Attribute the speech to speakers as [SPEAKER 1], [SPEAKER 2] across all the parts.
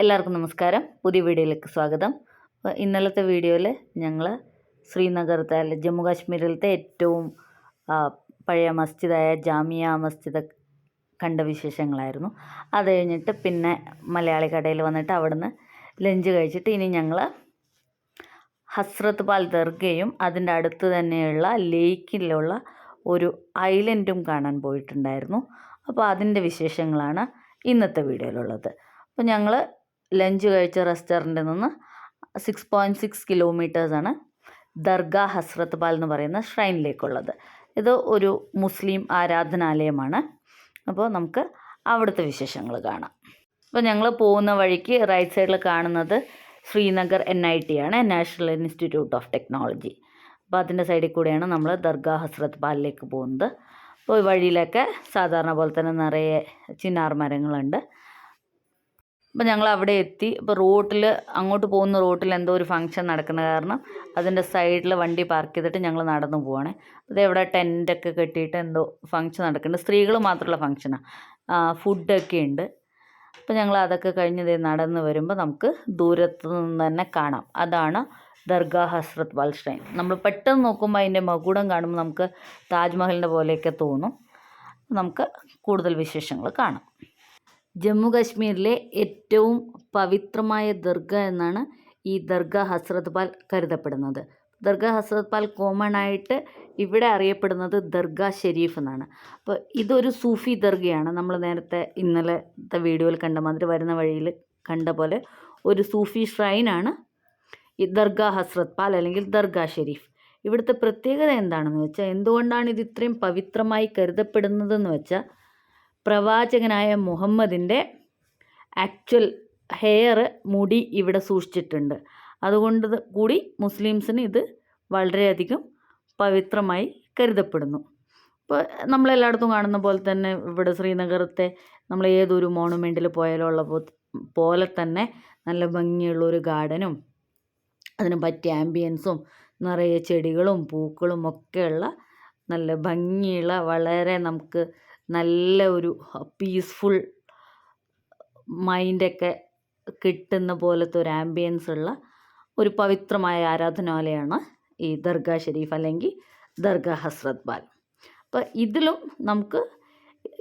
[SPEAKER 1] എല്ലാവർക്കും നമസ്കാരം. പുതിയ വീഡിയോയിലേക്ക് സ്വാഗതം. ഇന്നലത്തെ വീഡിയോയിൽ ഞങ്ങൾ ശ്രീനഗറത്തെ അല്ല ജമ്മു കാശ്മീരിലത്തെ ഏറ്റവും പഴയ മസ്ജിദായ ജാമിയ മസ്ജിദ് കണ്ട വിശേഷങ്ങളായിരുന്നു. അത് കഴിഞ്ഞിട്ട് പിന്നെ മലയാളി കടയിൽ വന്നിട്ട് അവിടുന്ന് ലഞ്ച് കഴിച്ചിട്ട് ഇനി ഞങ്ങൾ ഹസ്രത്ത് പാൽ ദർഗയും അതിന്റെ അടുത്ത് തന്നെയുള്ള ലേക്കിലുള്ള ഒരു ഐലൻഡും കാണാൻ പോയിട്ടുണ്ടായിരുന്നു. അപ്പോൾ അതിന്റെ വിശേഷങ്ങളാണ് ഇന്നത്തെ വീഡിയോയിലുള്ളത്. അപ്പോൾ ഞങ്ങൾ ലഞ്ച് കഴിച്ച റെസ്റ്റോറന്റിൽ നിന്ന് സിക്സ് പോയിന്റ് സിക്സ് കിലോമീറ്റേഴ്സാണ് ദർഗ ഹസ്രത്ത് പാൽ എന്ന് പറയുന്ന ഷ്രൈനിലേക്കുള്ളത് ഇത് ഒരു മുസ്ലിം ആരാധനാലയമാണ്. അപ്പോൾ നമുക്ക് അവിടുത്തെ വിശേഷങ്ങൾ കാണാം. അപ്പോൾ ഞങ്ങൾ പോകുന്ന വഴിക്ക് റൈറ്റ് സൈഡിൽ കാണുന്നത് ശ്രീനഗർ എൻ ഐ ടി ആണ് നാഷണൽ ഇൻസ്റ്റിറ്റ്യൂട്ട് ഓഫ് ടെക്നോളജി അപ്പോൾ അതിന്റെ സൈഡിൽ കൂടെയാണ് നമ്മൾ ദർഗ ഹസ്രത്ത് പാലിലേക്ക് പോകുന്നത്. അപ്പോൾ വഴിയിലൊക്കെ സാധാരണ പോലെ തന്നെ നിറയെ ചിന്നാർ മരങ്ങളുണ്ട്. അപ്പോൾ ഞങ്ങൾ അവിടെ എത്തി. ഇപ്പോൾ റോട്ടിൽ അങ്ങോട്ട് പോകുന്ന റോട്ടിൽ എന്തോ ഒരു ഫംഗ്ഷൻ നടക്കുന്ന കാരണം അതിന്റെ സൈഡിൽ വണ്ടി പാർക്ക് ചെയ്തിട്ട് ഞങ്ങൾ നടന്നു പോവാണേ. അത് ഇവിടെ ടെന്റൊക്കെ കെട്ടിയിട്ട് എന്തോ ഫംഗ്ഷൻ നടക്കുന്നുണ്ട്. സ്ത്രീകൾ മാത്രമുള്ള ഫംഗ്ഷനാണ് ഫുഡൊക്കെ ഉണ്ട്. അപ്പോൾ ഞങ്ങൾ അതൊക്കെ കഴിഞ്ഞ് നടന്ന് വരുമ്പോൾ നമുക്ക് ദൂരത്തു നിന്ന് തന്നെ കാണാം. അതാണ് ദർഗാ ഹസ്രത് വാൽ നമ്മൾ പെട്ടെന്ന് നോക്കുമ്പോൾ അതിന്റെ മകുടം കാണുമ്പോൾ നമുക്ക് താജ്മഹലിന്റെ പോലെയൊക്കെ തോന്നും. നമുക്ക് കൂടുതൽ വിശേഷങ്ങൾ കാണാം. ജമ്മു കശ്മീരിലെ ഏറ്റവും പവിത്രമായ ദർഗ എന്നാണ് ഈ ദർഗ ഹസ്രത് പാൽ കരുതപ്പെടുന്നത്. ദർഗ ഹസ്രത് പാൽ കോമൺ ആയിട്ട് ഇവിടെ അറിയപ്പെടുന്നത് ദർഗ ഷെരീഫ് എന്നാണ്. അപ്പോൾ ഇതൊരു സൂഫി ദർഗയാണ്. നമ്മൾ നേരത്തെ ഇന്നലത്തെ വീഡിയോയിൽ കണ്ട മാതിരി വരുന്ന വഴിയിൽ കണ്ട പോലെ ഒരു സൂഫി ഷ്രൈനാണ് ഈ ദർഗ ഹസ്രത് പാൽ അല്ലെങ്കിൽ ദർഗ ഷെരീഫ് ഇവിടുത്തെ പ്രത്യേകത എന്താണെന്ന് വെച്ചാൽ എന്തുകൊണ്ടാണ് ഇത് ഇത്രയും പവിത്രമായി കരുതപ്പെടുന്നതെന്ന് വെച്ചാൽ പ്രവാചകനായ മുഹമ്മദിന്റെ ആക്ച്വൽ ഹെയർ മുടി ഇവിടെ സൂക്ഷിച്ചിട്ടുണ്ട്. അതുകൊണ്ട് കൂടി മുസ്ലിംസിന് ഇത് വളരെയധികം പവിത്രമായി കരുതപ്പെടുന്നു. ഇപ്പോൾ നമ്മളെല്ലായിടത്തും കാണുന്ന പോലെ തന്നെ ഇവിടെ ശ്രീനഗറത്തെ നമ്മൾ ഏതൊരു മോണുമെന്റിൽ പോയാലും ഉള്ള പോലെ തന്നെ നല്ല ഭംഗിയുള്ള ഒരു ഗാർഡനും അതിന് പറ്റിയ ആംബിയൻസും നിറയെ ചെടികളും പൂക്കളും ഒക്കെയുള്ള നല്ല ഭംഗിയുള്ള വളരെ നമുക്ക് നല്ല ഒരു പീസ്ഫുൾ മൈൻഡൊക്കെ കിട്ടുന്ന പോലത്തെ ഒരു ആംബിയൻസ് ഉള്ള ഒരു പവിത്രമായ ആരാധനാലയമാണ് ഈ ദർഗാ ഷെരീഫ് അല്ലെങ്കിൽ ദർഗാ ഹസ്രത് ബാൽ. അപ്പോൾ ഇതിലും നമുക്ക്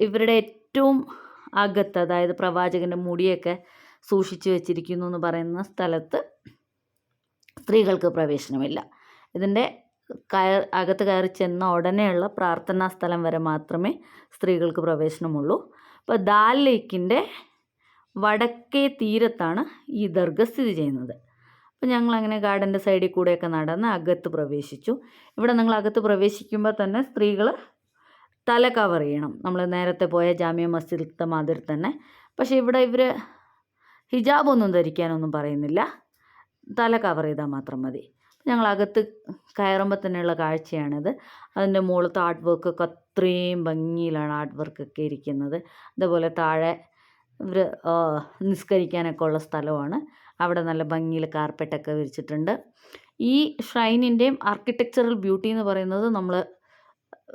[SPEAKER 1] ഇവരുടെ ഏറ്റവും അകത്ത് അതായത് പ്രവാചകന്റെ മുടിയൊക്കെ സൂക്ഷിച്ചു വെച്ചിരിക്കുന്നു എന്ന് പറയുന്ന സ്ഥലത്ത് സ്ത്രീകൾക്ക് പ്രവേശനമില്ല. ഇതിന്റെ കയർ അകത്ത് കയറി ചെന്ന ഉടനെയുള്ള പ്രാർത്ഥനാ സ്ഥലം വരെ മാത്രമേ സ്ത്രീകൾക്ക് പ്രവേശനമുള്ളൂ. അപ്പോൾ ദാൽ ലേക്കിന്റെ വടക്കേ തീരത്താണ് ഈ ദർഗ സ്ഥിതി ചെയ്യുന്നത്. അപ്പോൾ ഞങ്ങൾ അങ്ങനെ ഗാർഡന്റെ സൈഡിൽ കൂടെയൊക്കെ നടന്ന് അകത്ത് പ്രവേശിച്ചു. ഇവിടെ നിങ്ങൾ അകത്ത് പ്രവേശിക്കുമ്പോൾ തന്നെ സ്ത്രീകൾ തല കവർ ചെയ്യണം. നമ്മൾ നേരത്തെ പോയ ജാമ്യ മസ്ജിദിലത്തെ മാതിരി തന്നെ. പക്ഷേ ഇവിടെ ഇവർ ഹിജാബൊന്നും ധരിക്കാനൊന്നും പറയുന്നില്ല. തല കവർ ചെയ്താൽ മാത്രം മതി. ഞങ്ങൾ അകത്ത് കയറുമ്പോൾ തന്നെയുള്ള കാഴ്ചയാണിത്. അതിന്റെ മുകളിലത്തെ ആർട്ട് വർക്കൊക്കെ അത്രയും ഭംഗിയിലാണ് ആർട്ട് വർക്കൊക്കെ ഇരിക്കുന്നത്. അതുപോലെ താഴെ ഇവർ നിസ്കരിക്കാനൊക്കെ ഉള്ള സ്ഥലമാണ്. അവിടെ നല്ല ഭംഗിയിൽ കാർപ്പറ്റൊക്കെ വിരിച്ചിട്ടുണ്ട്. ഈ ഷ്രൈനിന്റെയും ആർക്കിടെക്ചറൽ ബ്യൂട്ടി എന്ന് പറയുന്നത് നമ്മൾ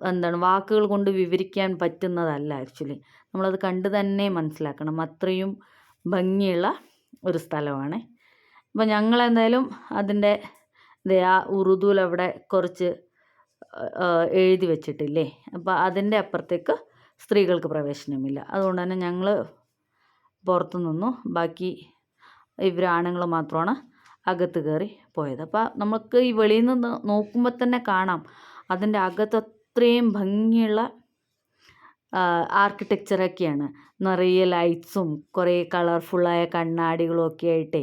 [SPEAKER 1] എന്താണ് വാക്കുകൾ കൊണ്ട് വിവരിക്കാൻ പറ്റുന്നതല്ല ആക്ച്വലി നമ്മളത് കണ്ട് തന്നെ മനസ്സിലാക്കണം. അത്രയും ഭംഗിയുള്ള ഒരു സ്ഥലമാണ്. അപ്പോൾ ഞങ്ങളെന്തായാലും അതിന്റെ ദേ ആ ഉറുദുവിൽ അവിടെ കുറച്ച് എഴുതി വെച്ചിട്ടില്ലേ? അപ്പോൾ അതിന്റെ അപ്പുറത്തേക്ക് സ്ത്രീകൾക്ക് പ്രവേശനമില്ല. അതുകൊണ്ട് തന്നെ ഞങ്ങൾ പുറത്തു നിന്നു. ബാക്കി ഇവർ ആണുങ്ങൾ മാത്രമാണ് അകത്ത് കയറി പോയത്. അപ്പോൾ നമുക്ക് ഈ വെളിയിൽ നിന്ന് നോക്കുമ്പോൾ തന്നെ കാണാം. അതിന്റെ അകത്ത് അത്രയും ഭംഗിയുള്ള ആർക്കിടെക്ചറൊക്കെയാണ് നിറയെ ലൈറ്റ്സും കുറേ കളർഫുള്ളായ കണ്ണാടികളും ഒക്കെ ആയിട്ടേ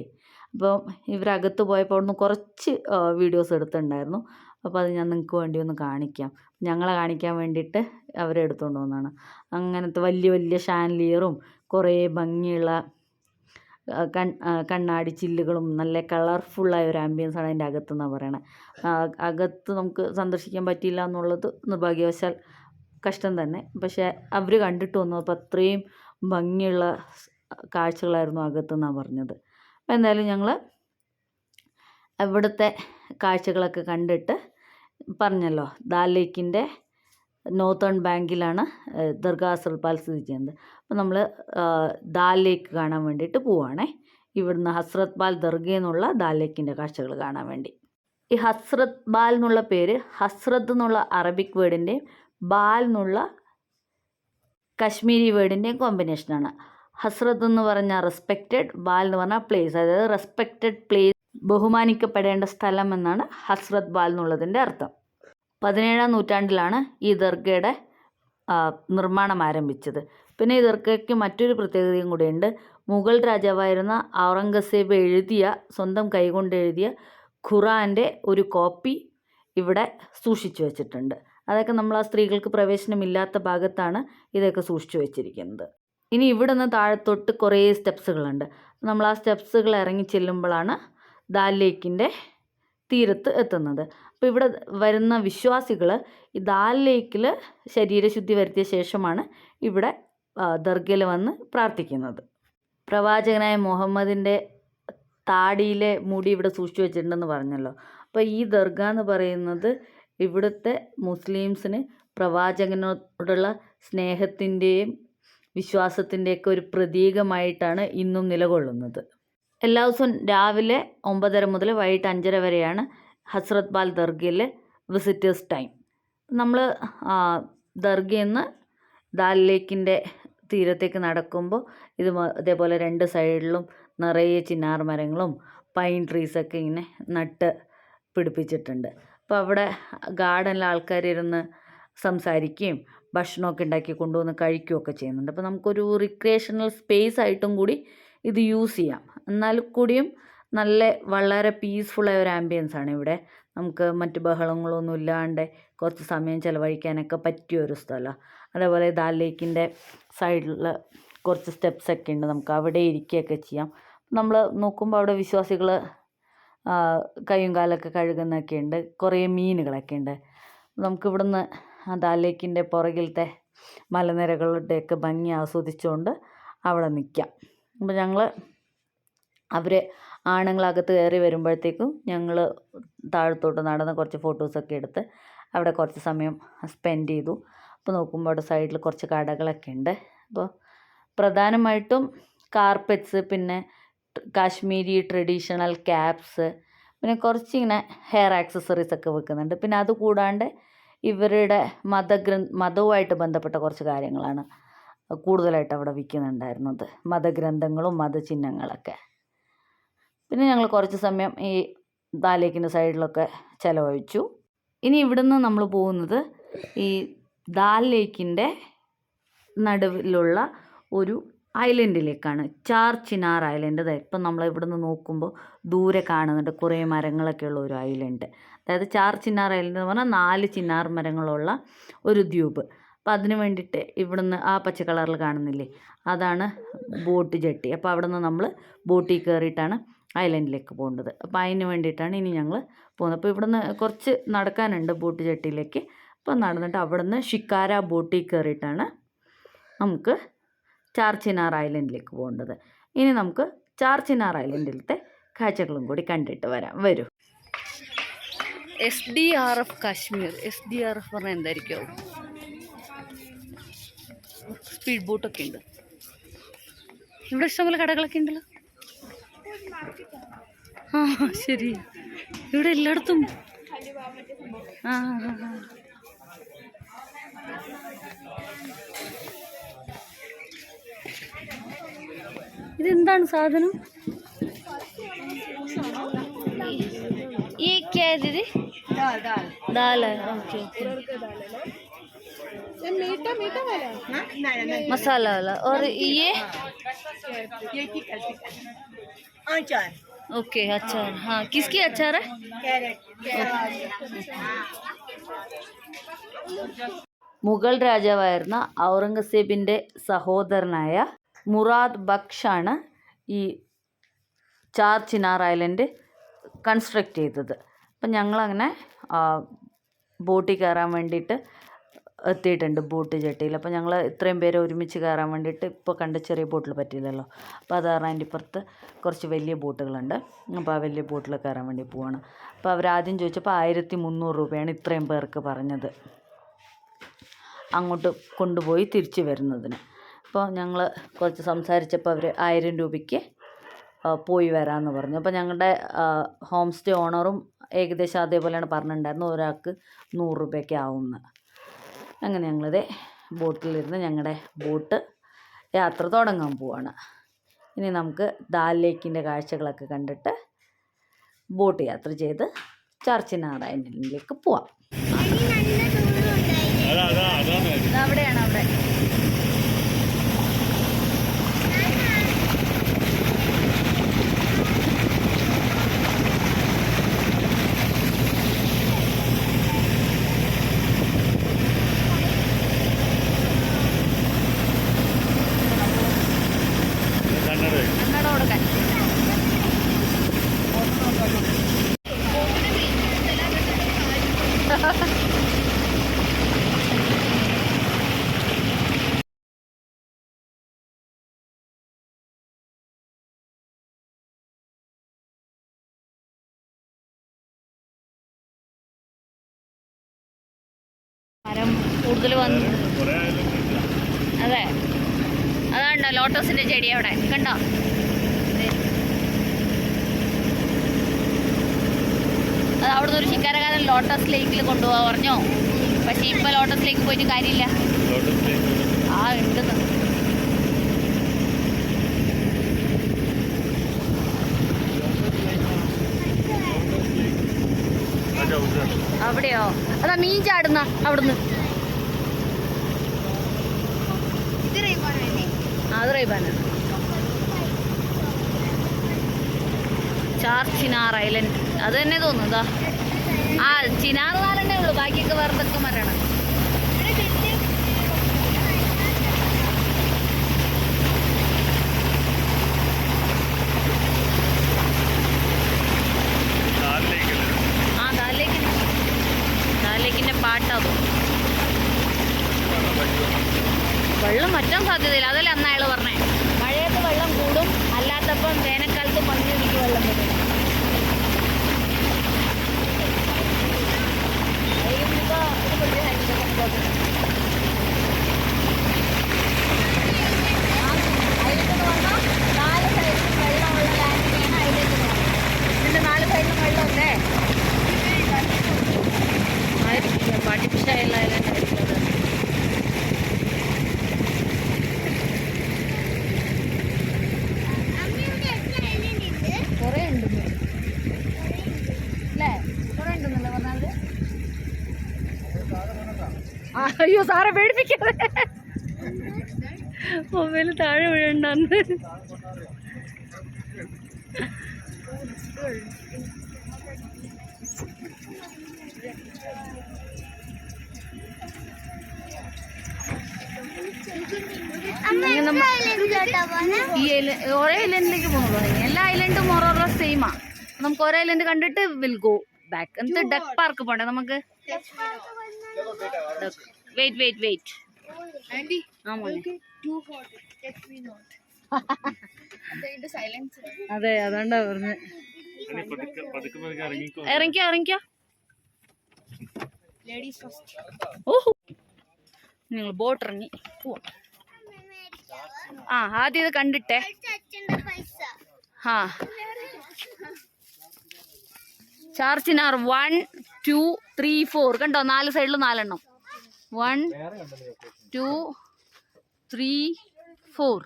[SPEAKER 1] അപ്പോൾ ഇവരകത്ത് പോയപ്പോൾ അവിടുന്ന് കുറച്ച് വീഡിയോസ് എടുത്തിട്ടുണ്ടായിരുന്നു. അപ്പോൾ അത് ഞാൻ നിങ്ങൾക്ക് വേണ്ടി ഒന്ന് കാണിക്കാം. ഞങ്ങളെ കാണിക്കാൻ വേണ്ടിയിട്ട് അവരെടുത്തുകൊണ്ട് വന്നതാണ്. അങ്ങനത്തെ വലിയ വലിയ ഷാൻലിയറും കുറേ ഭംഗിയുള്ള കൺ കണ്ണാടി ചില്ലുകളും നല്ല കളർഫുള്ളായ ഒരു ആംബിയൻസ് ആണ് അതിന്റെ അകത്തെന്നാണ് പറയണത് അകത്ത് നമുക്ക് സന്ദർശിക്കാൻ പറ്റിയില്ല എന്നുള്ളത് നിർഭാഗ്യവശാൽ കഷ്ടം തന്നെ. പക്ഷേ അവർ കണ്ടിട്ട് വന്നു. അപ്പോൾ അത്രയും ഭംഗിയുള്ള കാഴ്ചകളായിരുന്നു അകത്തെന്നാണ് പറഞ്ഞത്. അപ്പോൾ എന്തായാലും ഞങ്ങൾ ഇവിടുത്തെ കാഴ്ചകളൊക്കെ കണ്ടിട്ട് പറഞ്ഞല്ലോ ദാൽ ലേക്കിന്റെ നോർത്തേൺ ബാങ്കിലാണ് ദർഗാ പാൽ സ്ഥിതി ചെയ്യുന്നത്. അപ്പോൾ നമ്മൾ ദാൽ ലേക്ക് കാണാൻ വേണ്ടിയിട്ട് പോവുകയാണേ ഇവിടുന്ന് ഹസ്രത് ബാൽ ദർഗ എന്നുള്ള ദാൽ ലേക്കിന്റെ കാഴ്ചകൾ കാണാൻ വേണ്ടി. ഈ ഹസ്രത് ബാൽ എന്നുള്ള പേര് ഹസ്രത് എന്നുള്ള അറബിക് വേർഡിന്റെയും ബാൽ എന്നുള്ള കശ്മീരി വേർഡിന്റെയും കോമ്പിനേഷനാണ് ഹസ്രത്ത് എന്ന് പറഞ്ഞാൽ റെസ്പെക്റ്റഡ് ബാൽ എന്ന് പറഞ്ഞാൽ പ്ലേസ് അതായത് റെസ്പെക്റ്റഡ് പ്ലേസ് ബഹുമാനിക്കപ്പെടേണ്ട സ്ഥലം എന്നാണ് ഹസ്രത് ബാൽ എന്നുള്ളതിന്റെ അർത്ഥം. പതിനേഴാം നൂറ്റാണ്ടിലാണ് ഈ ദർഗയുടെ നിർമ്മാണം ആരംഭിച്ചത്. പിന്നെ ഈ ദർഗയ്ക്ക് മറ്റൊരു പ്രത്യേകതയും കൂടിയുണ്ട്. മുഗൾ രാജാവായിരുന്ന ഔറംഗസേബ് എഴുതിയ സ്വന്തം കൈകൊണ്ട് എഴുതിയ ഖുറാന്റെ ഒരു കോപ്പി ഇവിടെ സൂക്ഷിച്ചു വെച്ചിട്ടുണ്ട്. അതൊക്കെ നമ്മൾ ആ സ്ത്രീകൾക്ക് പ്രവേശനമില്ലാത്ത ഭാഗത്താണ് ഇതൊക്കെ സൂക്ഷിച്ചു വെച്ചിരിക്കുന്നത്. ഇനി ഇവിടെ നിന്ന് താഴത്തോട്ട് കുറേ സ്റ്റെപ്സുകളുണ്ട്. നമ്മൾ ആ സ്റ്റെപ്സുകൾ ഇറങ്ങി ചെല്ലുമ്പോഴാണ് ദാൽ ലേക്കിന്റെ തീരത്ത് എത്തുന്നത്. അപ്പോൾ ഇവിടെ വരുന്ന വിശ്വാസികൾ ഈ ദാൽ ലേക്കിൽ ശരീരശുദ്ധി വരുത്തിയ ശേഷമാണ് ഇവിടെ ദർഗയിൽ വന്ന് പ്രാർത്ഥിക്കുന്നത്. പ്രവാചകനായ മുഹമ്മദിന്റെ താടിയിലെ മുടി ഇവിടെ സൂക്ഷിച്ചു വെച്ചിട്ടുണ്ടെന്ന് പറഞ്ഞല്ലോ. അപ്പോൾ ഈ ദർഗ എന്ന് പറയുന്നത് ഇവിടുത്തെ മുസ്ലിംസിന് പ്രവാചകനോടുള്ള സ്നേഹത്തിന്റെയും വിശ്വാസത്തിന്റെയൊക്കെ ഒരു പ്രതീകമായിട്ടാണ് ഇന്നും നിലകൊള്ളുന്നത്. എല്ലാ ദിവസവും രാവിലെ ഒമ്പതര മുതൽ വൈകിട്ട് അഞ്ചര വരെയാണ് ഹസ്രത് ബാൽ ദർഗയിലെ വിസിറ്റേഴ്സ് ടൈം നമ്മൾ ദർഗയിൽ നിന്ന് ദാൽ ലേക്കിന്റെ തീരത്തേക്ക് നടക്കുമ്പോൾ ഇത് ഇതേപോലെ രണ്ട് സൈഡിലും നിറയെ ചിന്നാർ മരങ്ങളും പൈൻ ട്രീസൊക്കെ ഇങ്ങനെ നട്ട് പിടിപ്പിച്ചിട്ടുണ്ട്. അപ്പോൾ അവിടെ ഗാർഡനിൽ ആൾക്കാർ ഇരുന്ന് സംസാരിക്കുകയും ഭക്ഷണമൊക്കെ ഉണ്ടാക്കി കൊണ്ടുവന്ന് കഴിക്കുകയൊക്കെ ചെയ്യുന്നുണ്ട്. അപ്പോൾ നമുക്കൊരു റിക്രിയേഷണൽ സ്പേസ് ആയിട്ടും കൂടി ഇത് യൂസ് ചെയ്യാം. എന്നാൽ കൂടിയും നല്ല വളരെ പീസ്ഫുള്ളായ ഒരു ആംബിയൻസ് ആണ് ഇവിടെ. നമുക്ക് മറ്റ് ബഹളങ്ങളൊന്നും ഇല്ലാണ്ട് കുറച്ച് സമയം ചിലവഴിക്കാനൊക്കെ പറ്റിയ ഒരു സ്ഥലമാണ് അതേപോലെ ദാൽ ലേക്കിന്റെ സൈഡിൽ കുറച്ച് സ്റ്റെപ്സ് ഒക്കെ ഉണ്ട്. നമുക്ക് അവിടെ ഇരിക്കുകയൊക്കെ ചെയ്യാം. നമ്മൾ നോക്കുമ്പോൾ അവിടെ വിശ്വാസികൾ കൈയും കാലൊക്കെ കഴുകുന്നൊക്കെ ഉണ്ട്. കുറേ മീനുകളൊക്കെ ഉണ്ട്. നമുക്ക് ആ ലേക്കിന്റെ പുറകിലത്തെ മലനിരകളുടെയൊക്കെ ഭംഗി ആസ്വദിച്ചുകൊണ്ട് അവിടെ നിൽക്കാം. അപ്പോൾ ഞങ്ങൾ അവർ ആണുങ്ങളകത്ത് കയറി വരുമ്പോഴത്തേക്കും ഞങ്ങൾ താഴത്തോട്ട് നടന്ന് കുറച്ച് ഫോട്ടോസൊക്കെ എടുത്ത് അവിടെ കുറച്ച് സമയം സ്പെൻഡ് ചെയ്തു. അപ്പോൾ നോക്കുമ്പോൾ അവിടെ സൈഡിൽ കുറച്ച് കടകളൊക്കെ ഉണ്ട്. അപ്പോൾ പ്രധാനമായിട്ടും കാർപ്പറ്റ്സ് പിന്നെ കാശ്മീരി ട്രഡീഷണൽ ക്യാപ്സ് പിന്നെ കുറച്ചിങ്ങനെ ഹെയർ ആക്സസറീസ് ഒക്കെ വെക്കുന്നുണ്ട്. പിന്നെ അത് കൂടാണ്ട് ഇവരുടെ മതഗ്ര മതവുമായിട്ട് ബന്ധപ്പെട്ട കുറച്ച് കാര്യങ്ങളാണ് കൂടുതലായിട്ട് അവിടെ വിൽക്കുന്നുണ്ടായിരുന്നത്. മതഗ്രന്ഥങ്ങളും മതചിഹ്നങ്ങളൊക്കെ. പിന്നെ ഞങ്ങൾ കുറച്ച് സമയം ഈ ദാലേക്കിന്റെ സൈഡിലൊക്കെ ചിലവഴിച്ചു. ഇനി ഇവിടുന്ന് നമ്മൾ പോകുന്നത് ഈ ദാൽ ലേക്കിന്റെ നടുവിലുള്ള ഒരു ഐലൻഡിലേക്കാണ്. ചാർ ചിനാർ ഐലൻഡ്. അതായത് ഇപ്പം നമ്മൾ ഇവിടുന്ന് നോക്കുമ്പോൾ ദൂരെ കാണുന്നുണ്ട് കുറേ മരങ്ങളൊക്കെ ഉള്ള ഒരു ഐലൻഡ്. അതായത് ചാർ ചിനാർ ഐലൻഡ് എന്ന് പറഞ്ഞാൽ നാല് ചിനാർ മരങ്ങളുള്ള ഒരു ദ്വീപ്. അപ്പോൾ അതിന് വേണ്ടിയിട്ട് ഇവിടുന്ന് ആ പച്ച കളറിൽ കാണുന്നില്ലേ? അതാണ് ബോട്ട് ജെട്ടി. അപ്പോൾ അവിടെ നിന്ന് നമ്മൾ ബോട്ടിൽ കയറിയിട്ടാണ് ഐലൻഡിലേക്ക് പോകേണ്ടത്. അപ്പോൾ അതിന് വേണ്ടിയിട്ടാണ് ഇനി ഞങ്ങൾ പോകുന്നത്. അപ്പോൾ ഇവിടുന്ന് കുറച്ച് നടക്കാനുണ്ട് ബോട്ട് ജെട്ടിയിലേക്ക്. അപ്പോൾ നടന്നിട്ട് അവിടുന്ന് ഷിക്കാര ബോട്ടിൽ കയറിയിട്ടാണ് നമുക്ക് ചാർ ചിനാർ ഐലൻഡിലേക്ക് പോകേണ്ടത്. ഇനി നമുക്ക് ചാർച്ചിനാർ ചിനാർ ഐലൻഡിലത്തെ കാഴ്ചകളും കൂടി കണ്ടിട്ട് വരാം. വരൂ. S D R F Kashmir S D R F പറഞ്ഞാൽ എന്തായിരിക്കും? സ്പീഡ് ബോട്ടൊക്കെ ഉണ്ട്. ഇവിടെ ഇഷ്ടംപോലെ കടകളൊക്കെ ഉണ്ടല്ലോ. ആ ശരി. ഇവിടെ എല്ലായിടത്തും. ആ ആ, ആ. ഇതെന്താണ് സാധനം ये क्या है दीदी
[SPEAKER 2] दाल दाल
[SPEAKER 1] दाल है ओके ओके
[SPEAKER 2] ये मीठा मीठा वाला है हाँ? नहीं नहीं
[SPEAKER 1] मसाला वाला और ये
[SPEAKER 2] ये पिकल पिकल अचार
[SPEAKER 1] ओके अचार हाँ किसकी अचार है
[SPEAKER 2] कैरेट
[SPEAKER 1] മുഗൾ രാജാവായിരുന്ന ഔറംഗസേബിൻ്റെ സഹോദരനായ മുറാദ് ബക്ഷാണ് ഈ ചാർ ചിനാർ ഐലൻഡ് കൺസ്ട്രക്റ്റ് ചെയ്തത്. അപ്പം ഞങ്ങളങ്ങനെ ബോട്ടിൽ കയറാൻ വേണ്ടിയിട്ട് എത്തിയിട്ടുണ്ട് ബോട്ട് ജെട്ടിയിൽ. അപ്പോൾ ഞങ്ങൾ ഇത്രയും പേര് ഒരുമിച്ച് കയറാൻ വേണ്ടിയിട്ട് ഇപ്പോൾ കണ്ട ചെറിയ ബോട്ടിൽ പറ്റിയില്ലല്ലോ അപ്പോൾ അത് കാരണം അതിന്റെ ഇപ്പുറത്ത് കുറച്ച് വലിയ ബോട്ടുകളുണ്ട്. അപ്പോൾ ആ വലിയ ബോട്ടിൽ കയറാൻ വേണ്ടി പോവാണ്. അപ്പോൾ അവരാദ്യം ചോദിച്ചപ്പോൾ ആയിരത്തി മുന്നൂറ് രൂപയാണ് ഇത്രയും പേർക്ക് പറഞ്ഞത്. അങ്ങോട്ട് കൊണ്ടുപോയി തിരിച്ചു വരുന്നതിന്. അപ്പോൾ ഞങ്ങൾ കുറച്ച് സംസാരിച്ചപ്പോൾ അവർ ആയിരം രൂപയ്ക്ക് പോയി വരാമെന്ന് പറഞ്ഞു. അപ്പോൾ ഞങ്ങളുടെ ഹോം സ്റ്റേ ഓണറും ഏകദേശം അതേപോലെയാണ് പറഞ്ഞിട്ടുണ്ടായിരുന്നു ഒരാൾക്ക് നൂറ് രൂപയൊക്കെ ആവുമെന്ന്. അങ്ങനെ ഞങ്ങളിത് ബോട്ടിലിരുന്ന് ഞങ്ങളുടെ ബോട്ട് യാത്ര തുടങ്ങാൻ പോവാണ്. ഇനി നമുക്ക് ദാൽ ലേക്കിന്റെ കാഴ്ചകളൊക്കെ കണ്ടിട്ട് ബോട്ട് യാത്ര ചെയ്ത് ചർച്ചിനാട് ഐലൻഡിലേക്ക് പോവാം. അവിടെയാണ് അവിടെ
[SPEAKER 3] കണ്ണട
[SPEAKER 1] കണ്ണട കൊടുക്കാൻ മരം കൂടുതൽ വന്നു. അതെ. അതാണ്ടോ ലോട്ടസിന്റെ ചെടി അവിടെ? കണ്ടോ. അത് അവിടുന്ന് ഒരു ശിക്കാരകാരൻ ലോട്ടസ് ലേക്കിൽ കൊണ്ടുപോവാ പറഞ്ഞോ? പക്ഷെ ഇപ്പൊ ലോട്ടസ് ലേക്ക് പോയിട്ട് കാര്യമില്ല. ആ
[SPEAKER 3] ചവിട്ടാണ്
[SPEAKER 1] അവിടെയോ? അതാ മീൻ ചാടുന്ന അവിടുന്ന് ആ, അത് റൈബാന ചാർ ചിനാർ ഐലൻഡ്. അത് തന്നെ തോന്നുന്നു ആ ചിനാർ നാലെണ്ണേ ഉള്ളൂ. ബാക്കിയൊക്കെ വേറെ എന്തൊക്കെ മരണം
[SPEAKER 3] നാലിലേക്കല്ലേ
[SPEAKER 1] ആ ദാലേക്ക് ദാലേക്കിന്റെ പാട്ടാ തോന്നുന്നു
[SPEAKER 3] വെള്ളം പറ്റുമോ
[SPEAKER 1] വെള്ളം വറ്റാൻ സാധ്യതയില്ല അതല്ലേ അന്ന് അയാൾ പറഞ്ഞേ മഴയത്ത് വെള്ളം കൂടും അല്ലാത്തപ്പം വേനൽക്കാലത്ത് മഞ്ഞുടിക്ക് വെള്ളം വരും അതിലിപ്പോ ഇത് വലിയ ഹൈറ്റ് മുമ്പോട്ട്. ആ, അതിലേക്കെന്ന് പറഞ്ഞാ നാല് സൈഡിലും വെള്ളമുള്ള ലാൻഡിനെയാണ് അതിലേക്ക് പോകുന്നത് ഇതിന്റെ നാല് സൈഡിലും വെള്ളമല്ലേ ആയിരിക്കും ആർട്ടിഫിഷ്യൽ ഐലൻഡ് ആയിരിക്കും അത് കുറേ ഉണ്ടെന്ന് അല്ലേ കുറേ ഉണ്ടെന്നല്ലേ പറഞ്ഞത് ആ, അയ്യോ സാറെ പേടിപ്പിക്കാതെ മൊബൈൽ താഴെ ഈ ഒരേ ഓരോ ഐലൻഡിലേക്ക് പോകുള്ളൂ എല്ലാ ഐലൻഡും ഓരോരോ സെയിമാ നമുക്ക് ഓരോ ഐലൻഡ് കണ്ടിട്ട് വിൽ ഗോ ബാക്ക് എന്നിട്ട് ഡക്ക് പാർക്ക് പോണ്ടേ നമുക്ക്? വെയിറ്റ് വെയിറ്റ് വെയിറ്റ് ആ മോനെ. അതെ അതുകൊണ്ടാ പറഞ്ഞത്
[SPEAKER 3] പതുക്കെ
[SPEAKER 1] ഇറങ്ങിക്കോ. ഇറങ്ങിക്കോ ഓഹോ. നിങ്ങൾ ബോട്ട് ഇറങ്ങി. പോവാം. ആ ആദ്യം ഇത് കണ്ടിട്ടേ. ആ ചാർച്ചിനർ വൺ ടു ത്രീ ഫോർ കണ്ടോ നാല് സൈഡിൽ നാലെണ്ണം. വൺ ടു ത്രീ ഫോർ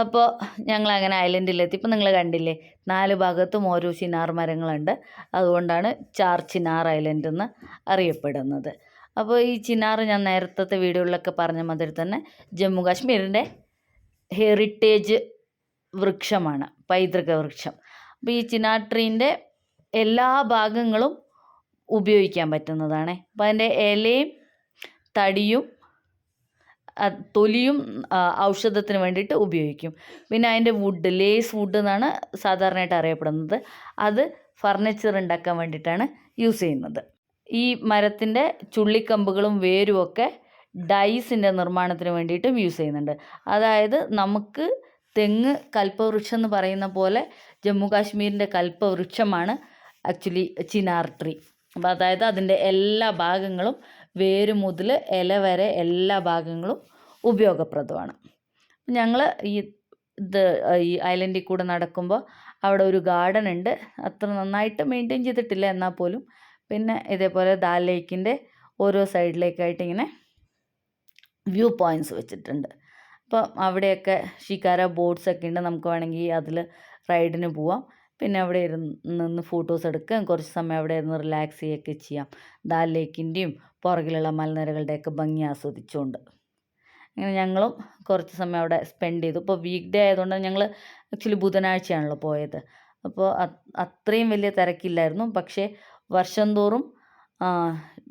[SPEAKER 1] അപ്പോൾ ഞങ്ങൾ അങ്ങനെ ഐലൻഡിലെത്തി. ഇപ്പം നിങ്ങൾ കണ്ടില്ലേ നാല് ഭാഗത്തും ഓരോ ചിനാർ മരങ്ങളുണ്ട്. അതുകൊണ്ടാണ് ചാർ ചിനാർ ഐലൻഡ് എന്ന് അറിയപ്പെടുന്നത്. അപ്പോൾ ഈ ചിനാർ ഞാൻ നേരത്തെ വീഡിയോകളിലൊക്കെ പറഞ്ഞ മാതിരി തന്നെ ജമ്മു കാശ്മീരിന്റെ ഹെറിറ്റേജ് വൃക്ഷമാണ് പൈതൃക വൃക്ഷം. അപ്പോൾ ഈ ചിനാർ ട്രീന്റെ എല്ലാ ഭാഗങ്ങളും ഉപയോഗിക്കാൻ പറ്റുന്നതാണ്. അപ്പോൾ അതിന്റെ ഇലയും തടിയും തൊലിയും ഔഷധത്തിന് വേണ്ടിയിട്ട് ഉപയോഗിക്കും. പിന്നെ അതിന്റെ വുഡ് ലേസ് വുഡ് എന്നാണ് സാധാരണയായിട്ട് അറിയപ്പെടുന്നത്. അത് ഫർണിച്ചർ ഉണ്ടാക്കാൻ വേണ്ടിയിട്ടാണ് യൂസ് ചെയ്യുന്നത്. ഈ മരത്തിന്റെ ചുള്ളിക്കമ്പുകളും വേരും ഒക്കെ ഡൈസിന്റെ നിർമ്മാണത്തിന് വേണ്ടിയിട്ടും യൂസ് ചെയ്യുന്നുണ്ട്. അതായത് നമുക്ക് തെങ്ങ് കൽപ്പവൃക്ഷം എന്ന് പറയുന്ന പോലെ ജമ്മു കാശ്മീരിന്റെ കൽപ്പവൃക്ഷമാണ് ആക്ച്വലി ചിനാർ ട്രീ അപ്പോൾ അതായത് അതിന്റെ എല്ലാ ഭാഗങ്ങളും വേര് മുതൽ ഇല വരെ എല്ലാ ഭാഗങ്ങളും ഉപയോഗപ്രദമാണ്. ഞങ്ങൾ ഈ ഇത് ഈ ഐലൻഡിൽ കൂടെ നടക്കുമ്പോൾ അവിടെ ഒരു ഗാർഡൻ ഉണ്ട്. അത്ര നന്നായിട്ട് മെയിന്റെയിൻ ചെയ്തിട്ടില്ല എന്നാൽ പോലും. പിന്നെ ഇതേപോലെ ദാൽ ലേക്കിന്റെ ഓരോ സൈഡിലേക്കായിട്ട് ഇങ്ങനെ വ്യൂ പോയിന്റ്സ് വെച്ചിട്ടുണ്ട്. അപ്പം അവിടെയൊക്കെ ഷിക്കാര ബോട്ട്സ് ഒക്കെ ഉണ്ട്. നമുക്ക് വേണമെങ്കിൽ അതിൽ റൈഡിന് പോവാം. പിന്നെ അവിടെ ഇരുന്ന് നിന്ന് ഫോട്ടോസ് എടുക്കാം കുറച്ച് സമയം അവിടെ ഇരുന്ന് റിലാക്സ് ചെയ്യുകയൊക്കെ ചെയ്യാം. ദാൽ ലേക്കിന്റെയും പുറകിലുള്ള മലനിരകളുടെയൊക്കെ ഭംഗി ആസ്വദിച്ചുകൊണ്ട്. അങ്ങനെ ഞങ്ങളും കുറച്ച് സമയം അവിടെ സ്പെൻഡ് ചെയ്തു. ഇപ്പോൾ വീക്ക് ഡേ ആയതുകൊണ്ട് ഞങ്ങൾ ആക്ച്വലി ബുധനാഴ്ചയാണല്ലോ പോയത്. അപ്പോൾ അത് അത്രയും വലിയ തിരക്കില്ലായിരുന്നു. പക്ഷേ വർഷം തോറും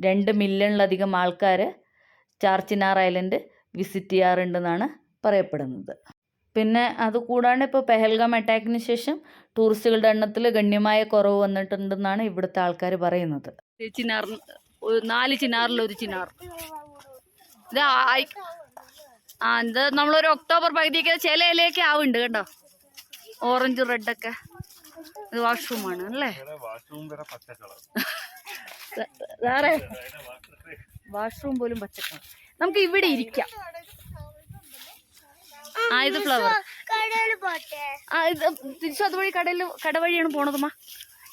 [SPEAKER 1] രണ്ട് മില്യണിലധികം ആൾക്കാർ ചാർച്ചിനാർ ഐലൻഡ് വിസിറ്റ് ചെയ്യാറുണ്ടെന്നാണ് പറയപ്പെടുന്നത്. പിന്നെ അതുകൂടാണ്ട് ഇപ്പോൾ പെഹൽഗാം അറ്റാക്കിന് ശേഷം ടൂറിസ്റ്റുകളുടെ എണ്ണത്തിൽ ഗണ്യമായ കുറവ് വന്നിട്ടുണ്ടെന്നാണ് ഇവിടുത്തെ ആൾക്കാർ പറയുന്നത്.
[SPEAKER 4] ചിനാർ ഒരു നാല് ചിനാറിൽ ഒരു ചിനാർ. ഇത് ആ ഇത് നമ്മളൊരു ഒക്ടോബർ പകുതിയൊക്കെ ചില ഇലയൊക്കെ ആവുന്നുണ്ട് കേട്ടോ. ഓറഞ്ച് റെഡൊക്കെ. ഇത് വാഷ്റൂമാണ് അല്ലേ?
[SPEAKER 3] വാഷ്റൂം വരെ പച്ച കളർ
[SPEAKER 4] വേറെ? വാഷ്റൂം പോലും പച്ചക്കളർ. നമുക്ക് ഇവിടെ ഇരിക്കാം. ആ ഇത് ഫ്ലവർ ആ ഇത് തിരിച്ചു അതുവഴി കടയിൽ കടവഴിയാണ് പോണതുമ്മ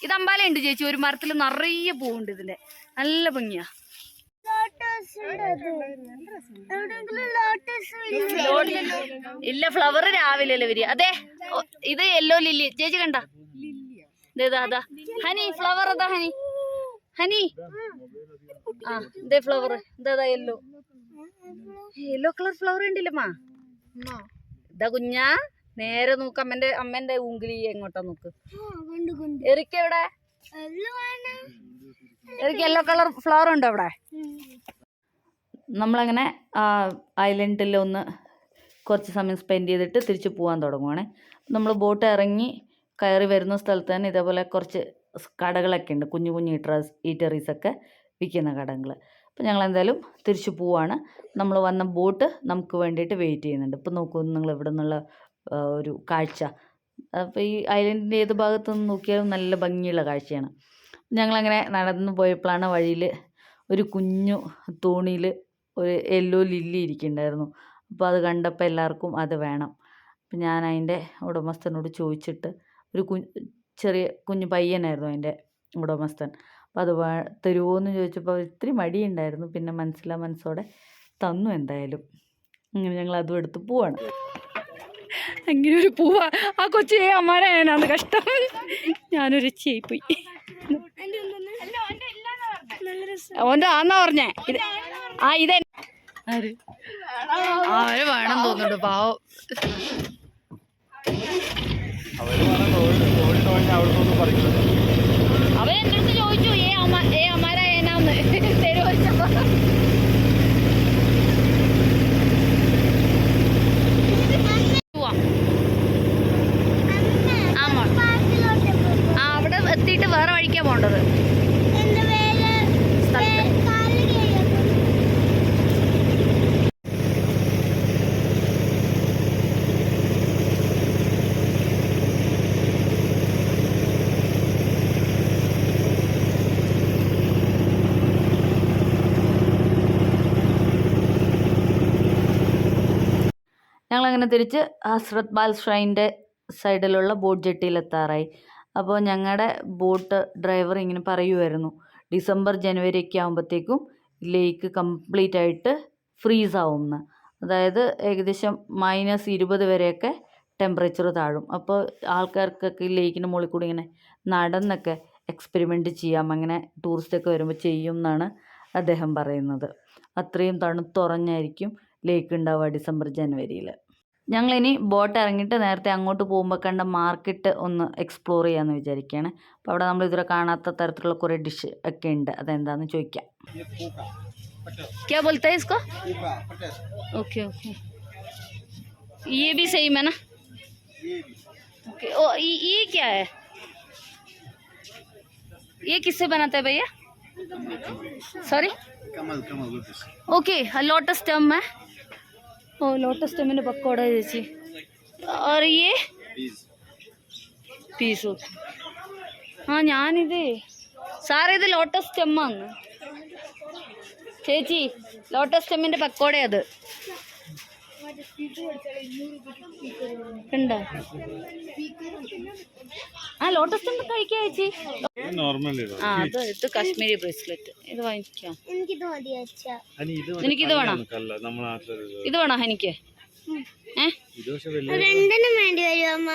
[SPEAKER 4] ഇത് അമ്പാലയുണ്ട് ചേച്ചി. ഒരു മരത്തിൽ നിറയെ പൂവുണ്ട് ഇതിന്റെ നല്ല ഭംഗിയാ. ഇല്ല? ഫ്ലവർ രാവിലെ അല്ലേ വരിക. അതെ ഇത് യെല്ലോ ലില്ലി ചേച്ചി കണ്ട? ഇതാ അതാ? ഹനി ഫ്ലവർ അതാ ഹനി? ഹനി? ആ ഇതേ ഫ്ലവർ ഇതാ യെല്ലോ യെല്ലോ കളർ ഫ്ലവർ ഉണ്ടല്ലമ്മാ ഇതാ കുഞ്ഞാ നേരെ നോക്ക് അമ്മന്റെ അമ്മന്റെ ഊങ്കിലി എങ്ങോട്ടാ നോക്ക്. എറിക്കവിടെ എവിടെ? എറിക്ക് യെല്ലോ കളർ ഫ്ലവർ ഉണ്ടോ അവിടെ?
[SPEAKER 1] നമ്മളങ്ങനെ ഐലൻഡിൽ ഒന്ന് കുറച്ച് സമയം സ്പെൻഡ് ചെയ്തിട്ട് തിരിച്ചു പോകാൻ തുടങ്ങുവാണ്. നമ്മൾ ബോട്ട് ഇറങ്ങി കയറി വരുന്ന സ്ഥലത്ത് തന്നെ ഇതേപോലെ കുറച്ച് കടകളൊക്കെ ഉണ്ട്. കുഞ്ഞു കുഞ്ഞു ഈറ്ററീസ് ഈറ്ററീസൊക്കെ വിൽക്കുന്ന കടകൾ അപ്പോൾ ഞങ്ങൾ എന്തായാലും തിരിച്ചു പോവാണ്. നമ്മൾ വന്ന ബോട്ട് നമുക്ക് വേണ്ടിയിട്ട് വെയിറ്റ് ചെയ്യുന്നുണ്ട്. ഇപ്പോൾ നോക്കൂ നിങ്ങൾ ഇവിടെ നിന്നുള്ള ഒരു കാഴ്ച. അപ്പോൾ ഈ ഐലൻഡിന്റെ ഏത് ഭാഗത്ത് നിന്ന് നോക്കിയാലും നല്ല ഭംഗിയുള്ള കാഴ്ചയാണ്. ഞങ്ങളങ്ങനെ നടന്നു പോയപ്പോഴാണ് വഴിയിൽ ഒരു കുഞ്ഞു തോണിയിൽ ഒരു യെല്ലോ ലില്ലി ഇരിക്കുന്നുണ്ടായിരുന്നു. അപ്പോൾ അത് കണ്ടപ്പോൾ എല്ലാവർക്കും അത് വേണം. അപ്പം ഞാൻ അതിന്റെ ഉടമസ്ഥനോട് ചോദിച്ചിട്ട് ഒരു കു ചെറിയ കുഞ്ഞു പയ്യനായിരുന്നു അതിന്റെ ഉടമസ്ഥൻ. അപ്പോൾ അത് വേ തരുമോ എന്ന് ചോദിച്ചപ്പോൾ ഇത്തിരി മടിയുണ്ടായിരുന്നു. പിന്നെ മനസ്സിലാ മനസ്സോടെ തന്നു എന്തായാലും. അങ്ങനെ ഞങ്ങൾ അതും എടുത്ത് പോവാണ്.
[SPEAKER 4] അങ്ങനെ ഒരു പൂവ. ആ കൊച്ചി അമ്മാനാണ് കഷ്ടം. ഞാനൊരു പോയി ഓന്റെ ആന്നാ പറഞ്ഞേ. ഇത് ആ ഇത് ആര്? അവർ വേണം തോന്നുന്നുണ്ട് പാവം.
[SPEAKER 3] അവർ വേണം തോന്നുന്നു തോന്നി അവിടെ നിന്ന് പറിക്കുന്നത്
[SPEAKER 4] ചോദിച്ചു ഏ അമ്മ ഏ അമ്മാരാ ഏനാന്ന് തരുമോ ചോദിച്ചപ്പോ പോവാം. ആമാ. ആ അവിടെ എത്തിയിട്ട് വേറെ വഴിക്കാ പോണ്ടത് സ്ഥലത്ത്
[SPEAKER 1] ഞങ്ങളങ്ങനെ തിരിച്ച് ഹസ്രത് ബാൽ ഷ്രൈന്റെ സൈഡിലുള്ള ബോട്ട് ജെട്ടിയിലെത്താറായി. അപ്പോൾ ഞങ്ങളുടെ ബോട്ട് ഡ്രൈവർ ഇങ്ങനെ പറയുമായിരുന്നു ഡിസംബർ ജനുവരി ഒക്കെ ആകുമ്പോഴത്തേക്കും ലേക്ക് കംപ്ലീറ്റ് ആയിട്ട് ഫ്രീസ് ആവുമെന്ന് അതായത് ഏകദേശം മൈനസ് ഇരുപത് വരെയൊക്കെ ടെമ്പറേച്ചർ താഴും. അപ്പോൾ ആൾക്കാർക്കൊക്കെ ലേക്കിന്റെ മുകളിൽ കൂടി ഇങ്ങനെ നടന്നൊക്കെ എക്സ്പെരിമെന്റ് ചെയ്യാം അങ്ങനെ ടൂറിസ്റ്റൊക്കെ വരുമ്പോൾ ചെയ്യും എന്നാണ് അദ്ദേഹം പറയുന്നത്. അത്രയും തണുത്തുറഞ്ഞായിരിക്കും ലേക്ക് ഉണ്ടാവുക ഡിസംബർ ജനുവരിയിൽ. ഞങ്ങളിനി ബോട്ട് ഇറങ്ങിയിട്ട് നേരത്തെ അങ്ങോട്ട് പോകുമ്പോൾ കണ്ട മാർക്കറ്റ് ഒന്ന് എക്സ്പ്ലോർ ചെയ്യാമെന്ന് വിചാരിക്കുകയാണ് അപ്പോൾ അവിടെ നമ്മൾ ഇതുവരെ കാണാത്ത തരത്തിലുള്ള കുറേ ഡിഷ് ഒക്കെ ഉണ്ട് അതെന്താണെന്ന് ചോദിക്കാം
[SPEAKER 4] क्या बोलते हैं इसको ओके ओके ये भी सेम है ना ओके ओ ये, ये क्या है ये किससे बनाते हैं भैया सॉरी
[SPEAKER 5] कमल कमल लोटस
[SPEAKER 4] ओके लोटस स्टेम है ओ लोटस स्टेम पकौड़ा जैसी और ये
[SPEAKER 5] बीज
[SPEAKER 4] പീസു ആ ഞാനിത് സാറേ ഇത് ലോട്ടസ് സ്റ്റെമ്മാണ് ചേച്ചി ലോട്ടസ് സ്റ്റെമ്മിന്റെ പക്കോട അത് ഉണ്ടോ ആ ലോട്ടസ് കഴിക്കാം ചേച്ചി. ആ അത് ഇത് കാശ്മീരി ബ്രേസ്ലെറ്റ് ഇത് വാങ്ങിക്കാം.
[SPEAKER 2] എനിക്കിത്
[SPEAKER 4] വേണം? ഇത് വേണോ. എനിക്ക്
[SPEAKER 2] രണ്ടെണ്ണം വേണ്ടി വരും അമ്മ.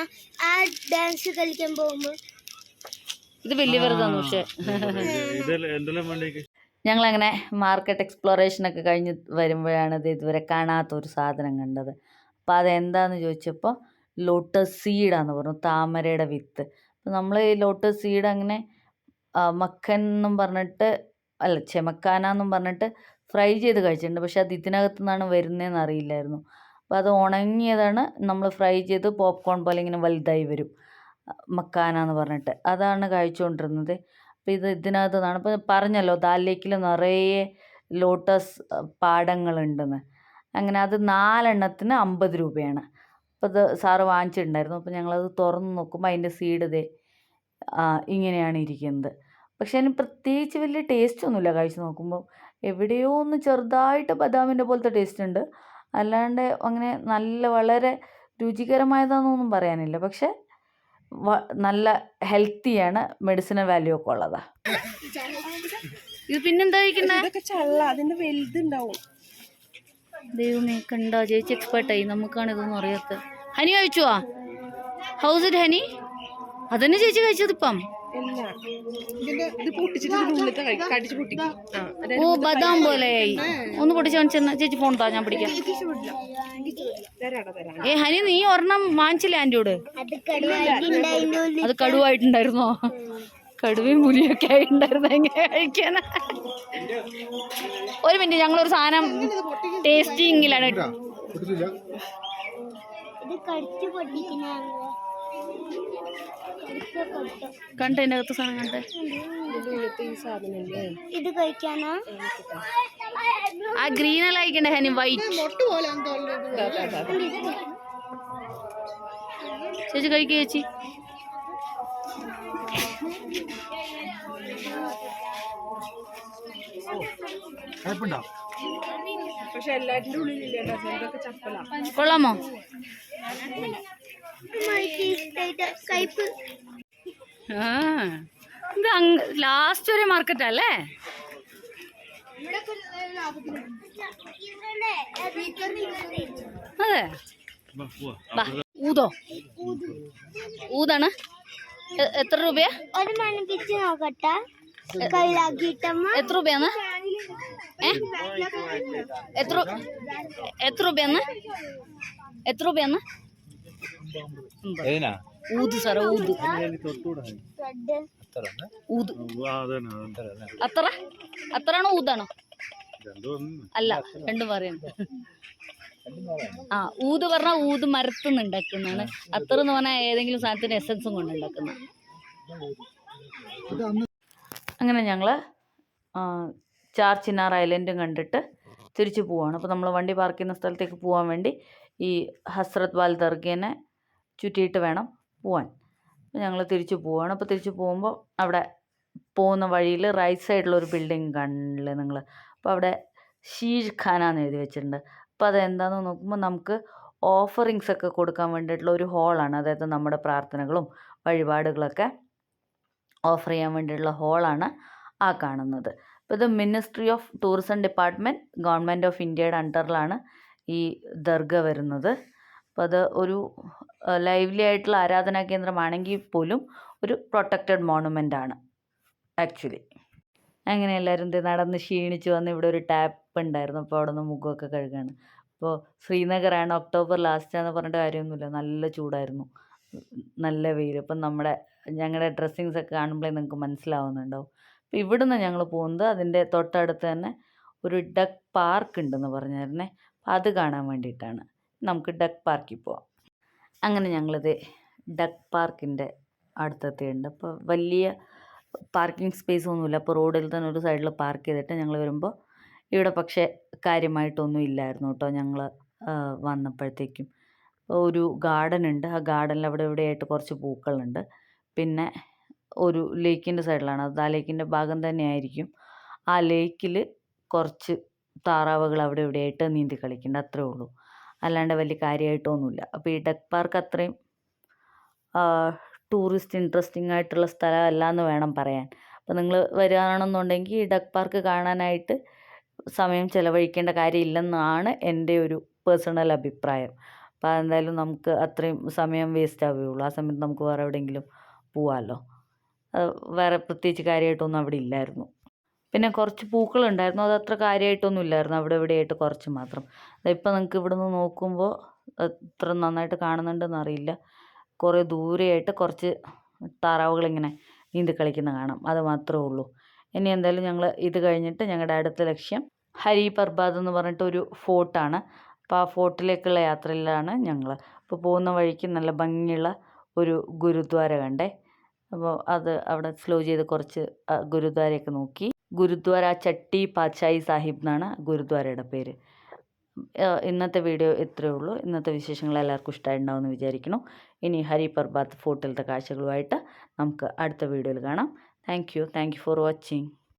[SPEAKER 2] ആ ഡാൻസ് കളിക്കാൻ പോകുമ്പോ.
[SPEAKER 4] ഇത് വലിയ വെറുതാണ് പക്ഷെ.
[SPEAKER 1] ഞങ്ങളങ്ങനെ മാർക്കറ്റ് എക്സ്പ്ലോറേഷനൊക്കെ കഴിഞ്ഞ് വരുമ്പോഴാണ് ഇത് ഇതുവരെ കാണാത്ത ഒരു സാധനം കണ്ടത്. അപ്പോൾ അതെന്താന്ന് ചോദിച്ചപ്പോൾ ലോട്ടസ് സീഡാന്ന് പറഞ്ഞു താമരയുടെ വിത്ത്. അപ്പോൾ നമ്മൾ ഈ ലോട്ടസ് സീഡ് അങ്ങനെ മക്കൻ എന്നും പറഞ്ഞിട്ട് അല്ല ചെമക്കാന എന്നും പറഞ്ഞിട്ട് ഫ്രൈ ചെയ്ത് കഴിച്ചിട്ടുണ്ട്. പക്ഷെ അത് ഇതിനകത്തു നിന്നാണ് വരുന്നതെന്ന് അറിയില്ലായിരുന്നു. അപ്പോൾ അത് ഉണങ്ങിയതാണ് നമ്മൾ ഫ്രൈ ചെയ്ത് പോപ്കോൺ പോലെ ഇങ്ങനെ വലുതായി വരും മക്കാന എന്ന് പറഞ്ഞിട്ട്. അതാണ് കഴിച്ചുകൊണ്ടിരുന്നത് അപ്പോൾ ഇത് ഇതിനകത്ത് നിന്നാണ്. ഇപ്പോൾ പറഞ്ഞല്ലോ ദാൽ ലേക്കിൽ നിറയെ ലോട്ടസ് പാടങ്ങളുണ്ടെന്ന്. അങ്ങനെ അത് നാലെണ്ണത്തിന് അമ്പത് രൂപയാണ്. അപ്പോൾ ഇത് സാറ് വാങ്ങിച്ചിട്ടുണ്ടായിരുന്നു. അപ്പോൾ ഞങ്ങളത് തുറന്ന് നോക്കുമ്പോൾ അതിന്റെ സീഡ് ഇതേ ഇങ്ങനെയാണ് ഇരിക്കുന്നത്. പക്ഷെ അതിന് പ്രത്യേകിച്ച് വലിയ ടേസ്റ്റ് ഒന്നുമില്ല കഴിച്ച് നോക്കുമ്പോൾ എവിടെയോ ഒന്ന് ചെറുതായിട്ട് ബദാമിന്റെ പോലത്തെ ടേസ്റ്റ് ഉണ്ട്. അല്ലാണ്ട് അങ്ങനെ നല്ല വളരെ രുചികരമായതാണെന്നൊന്നും പറയാനില്ല. പക്ഷേ നല്ല ഹെൽത്തിയാണ് മെഡിസിനൽ വാല്യൂ ഒക്കെ ഉള്ളതാണ്
[SPEAKER 4] ഇത് പിന്നെന്താ
[SPEAKER 2] ചള്ള അതിന്റെ വലുതുണ്ടാവും.
[SPEAKER 4] ദൈവമേ കണ്ടോ? ചേച്ചി എക്സ്പേർട്ടായി നമുക്കാണ് ഇതൊന്നും അറിയാത്തത്. ഹനി കഴിച്ചുവാ ഹൗസ് ഇറ്റ് ഹനി? അതന്നെ ചേച്ചി കഴിച്ചത് ഇപ്പം.
[SPEAKER 2] ഇല്ല. ഇതിന്റെ ഇത് പൊട്ടിച്ചിട്ട് ഉള്ളിലത്തെ കഴിക്കും കടിച്ച് പൊട്ടിക്കും
[SPEAKER 4] ഓ ബദാം പോലെയായി ഒന്ന് പൊട്ടിച്ച് കാണിച്ചെന്നാ ചേച്ചി ഫോൺ താ ഞാൻ പിടിക്കാം. ഏ ഹനി നീ ഒരെണ്ണം വാങ്ങിച്ചില്ലേ ആന്റിയോട്?
[SPEAKER 2] അത് കടുവായിട്ടുണ്ടായിരുന്നു?
[SPEAKER 4] അത് കടുവായിട്ടുണ്ടായിരുന്നോ? കടുവയും പുലിയൊക്കെ ആയിട്ടുണ്ടായിരുന്നു? കഴിക്കാൻ ഒരു മിനിറ്റ് ഞങ്ങളൊരു സാധനം ടേസ്റ്റിങ്ങിലാണ്
[SPEAKER 2] ഇത് കടിച്ചു പൊട്ടിക്കുന്ന
[SPEAKER 4] കണ്ട അതിനകത്ത് അകത്ത് സാധനം കണ്ടേ?
[SPEAKER 2] ഇത് കഴിക്കാനാ?
[SPEAKER 4] ആ ഗ്രീൻ അല്ല അയക്കണ്ടേ ഹനി? വൈറ്റ് ചേച്ചി കഴിക്കുക ചേച്ചി. കൊള്ളാമോ?
[SPEAKER 2] കയ്പ്
[SPEAKER 4] ആ. ഇത് ലാസ്റ്റ് ഒരു മാർക്കറ്റ് അല്ലേ? അതെ. ഊതോ. ഊതാണ്. എത്ര രൂപയാ?
[SPEAKER 2] ഒരു മണിപ്പിച്ച് നോക്കട്ടെ. കയ്യിലാക്കിയിട്ടമ്മ.
[SPEAKER 4] എത്ര രൂപയാണ് എത്ര എത്ര രൂപയാണ് എത്ര രൂപയാന്ന്? ഊത്
[SPEAKER 3] ಸರ അതന്നെ, അതന്നെ.
[SPEAKER 4] അത്ര അത്രാണോ ഊതാണോ. അല്ല രണ്ടും പറയുന്നത് ആ ഊത് പറഞ്ഞാൽ ഊത് മരത്തുനിന്ന് ഉണ്ടാക്കുന്നതാണ് അത്ര എന്ന് പറഞ്ഞാൽ ഏതെങ്കിലും സാധനത്തിന്റെ എസൻസും കൊണ്ട് ഉണ്ടാക്കുന്ന
[SPEAKER 1] അങ്ങനെ ഞങ്ങൾ ചാർ ചിനാർ ഐലൻഡും കണ്ടിട്ട് തിരിച്ചു പോവാണ്. അപ്പോൾ നമ്മൾ വണ്ടി പാർക്ക് ചെയ്യുന്ന സ്ഥലത്തേക്ക് പോകാൻ വേണ്ടി ഈ ഹസ്രത് വാൽ ദർഗേനെ ചുറ്റിയിട്ട് വേണം. പോവാൻ. അപ്പോൾ ഞങ്ങൾ തിരിച്ചു പോവാണ്. അപ്പോൾ തിരിച്ചു പോകുമ്പോൾ അവിടെ പോകുന്ന വഴിയിൽ റൈറ്റ് സൈഡിലൊരു ഒരു ബിൽഡിംഗ് കാണില്ലേ നിങ്ങൾ അപ്പോൾ അവിടെ ഷീജ് ഖാനാന്ന് എഴുതി വെച്ചിട്ടുണ്ട്. അപ്പോൾ അതെന്താണെന്ന് നോക്കുമ്പോൾ നമുക്ക് ഓഫറിങ്സ് ഒക്കെ കൊടുക്കാൻ വേണ്ടിയിട്ടുള്ള ഒരു ഹോളാണ് അതായത് നമ്മുടെ പ്രാർത്ഥനകളും വഴിപാടുകളൊക്കെ ഓഫർ ചെയ്യാൻ വേണ്ടിയിട്ടുള്ള ഹോളാണ് ആ കാണുന്നത്. അപ്പോൾ ഇത് ministry of tourism department government of ഇന്ത്യയുടെ അണ്ടറിലാണ് ഈ ദർഗ വരുന്നത്. അപ്പോൾ അത് ഒരു ലൈവ്ലി ആയിട്ടുള്ള ആരാധനാ കേന്ദ്രമാണെങ്കിൽ പോലും ഒരു പ്രൊട്ടക്റ്റഡ് മോണുമെന്റ് ആണ് ആക്ച്വലി അങ്ങനെ എല്ലാവരും നടന്ന് ക്ഷീണിച്ച് വന്ന് ഇവിടെ ഒരു ടാപ്പ് ഉണ്ടായിരുന്നു. അപ്പോൾ അവിടെ നിന്ന് മുഖമൊക്കെ കഴുകാണ്. അപ്പോൾ ശ്രീനഗറാണ് ഒക്ടോബർ ലാസ്റ്റ് ലാസ്റ്റാന്ന് പറഞ്ഞിട്ട് കാര്യമൊന്നുമില്ല. നല്ല ചൂടായിരുന്നു. നല്ല വെയിൽ. അപ്പം നമ്മുടെ ഞങ്ങളുടെ ഡ്രസ്സിങ്സ് ഒക്കെ കാണുമ്പോഴേ നിങ്ങൾക്ക് മനസ്സിലാവുന്നുണ്ടാവും. അപ്പോൾ ഇവിടുന്ന് ഞങ്ങൾ പോകുന്നത് അതിന്റെ തൊട്ടടുത്ത് തന്നെ ഒരു ഡക്ക് പാർക്ക് ഉണ്ടെന്ന് പറഞ്ഞായിരുന്നേ. അത് കാണാൻ വേണ്ടിയിട്ടാണ്. നമുക്ക് ഡക്ക് പാർക്കിൽ പോവാം. അങ്ങനെ ഞങ്ങളിത് ഡക്ക് പാർക്കിന്റെ അടുത്തെത്തിയിട്ടുണ്ട്. അപ്പോൾ വലിയ പാർക്കിംഗ് സ്പേസ് ഒന്നുമില്ല. അപ്പോൾ റോഡിൽ തന്നെ ഒരു സൈഡിൽ പാർക്ക് ചെയ്തിട്ട് ഞങ്ങൾ വരുമ്പോൾ ഇവിടെ പക്ഷേ കാര്യമായിട്ടൊന്നും ഇല്ലായിരുന്നു കേട്ടോ ഞങ്ങൾ വന്നപ്പോഴത്തേക്കും. ഒരു ഗാർഡൻ ഉണ്ട്. ആ ഗാർഡനിൽ അവിടെ ഇവിടെയായിട്ട് കുറച്ച് പൂക്കളുണ്ട്. പിന്നെ ഒരു ലേക്കിന്റെ സൈഡിലാണ്. അത് ആ ലേക്കിന്റെ ഭാഗം തന്നെയായിരിക്കും ആ ലേക്കിൽ കുറച്ച് താറാവുകൾ അവിടെ ഇവിടെയായിട്ട് നീന്തി കളിക്കുന്നുണ്ട്. അത്രേ ഉള്ളൂ. അല്ലാണ്ട് വലിയ കാര്യമായിട്ടൊന്നുമില്ല അപ്പോൾ ഈ ഡക്ക് പാർക്ക് അത്രയും ടൂറിസ്റ്റ് ഇൻട്രസ്റ്റിംഗ് ആയിട്ടുള്ള സ്ഥലമല്ല എന്ന് വേണം പറയാൻ. അപ്പോൾ നിങ്ങൾ വരികയാണെന്നുണ്ടെങ്കിൽ ഈ ഡക്ക് പാർക്ക് കാണാനായിട്ട് സമയം ചിലവഴിക്കേണ്ട കാര്യമില്ലെന്നാണ് എന്റെ ഒരു പേഴ്സണൽ അഭിപ്രായം. അപ്പോൾ എന്തായാലും നമുക്ക് അത്രയും സമയം വേസ്റ്റ് ആവുകയുള്ളൂ ആ സമയത്ത് നമുക്ക് വേറെ എവിടെയെങ്കിലും പോവാമല്ലോ വേറെ പ്രത്യേകിച്ച് കാര്യമായിട്ടൊന്നും അവിടെ ഇല്ലായിരുന്നു. പിന്നെ കുറച്ച് പൂക്കളുണ്ടായിരുന്നു. അത് അത്ര കാര്യമായിട്ടൊന്നും ഇല്ലായിരുന്നു അവിടെ ഇവിടെയായിട്ട് കുറച്ച് മാത്രം. ഇപ്പോൾ നിങ്ങൾക്ക് ഇവിടെ നിന്ന് നോക്കുമ്പോൾ എത്ര നന്നായിട്ട് കാണുന്നുണ്ടെന്ന് അറിയില്ല. കുറേ ദൂരെയായിട്ട് കുറച്ച് താറാവുകളിങ്ങനെ നീന്തി കളിക്കുന്ന കാണാം. അത് മാത്രമേ ഉള്ളൂ. ഇനി എന്തായാലും ഞങ്ങൾ ഇത് കഴിഞ്ഞിട്ട് ഞങ്ങളുടെ അടുത്ത ലക്ഷ്യം ഹരി പർബാദ് എന്ന് പറഞ്ഞിട്ട് ഒരു ഫോർട്ടാണ്. അപ്പോൾ ആ ഫോർട്ടിലേക്കുള്ള യാത്രയിലാണ് ഞങ്ങൾ അപ്പോൾ പോകുന്ന വഴിക്ക് നല്ല ഭംഗിയുള്ള ഒരു ഗുരുദ്വാര കണ്ടേ. അപ്പോൾ അത് അവിടെ സ്ലോ ചെയ്ത് കുറച്ച് ഗുരുദ്വാരയൊക്കെ നോക്കി. ഗുരുദ്വാര ചട്ടി പാച്ചായി സാഹിബ് എന്നാണ് ഗുരുദ്വാരയുടെ പേര്. ഇന്നത്തെ വീഡിയോ ഇത്രയേ ഉള്ളൂ. ഇന്നത്തെ വിശേഷങ്ങൾ എല്ലാവർക്കും ഇഷ്ടമായിട്ടുണ്ടാവുമെന്ന് വിചാരിക്കുന്നു. ഇനി ഹരി പർബാത്ത് ഫോർട്ടിലത്തെ കാഴ്ചകളുമായിട്ട് നമുക്ക് അടുത്ത വീഡിയോയിൽ കാണാം. Thank you thank you for watching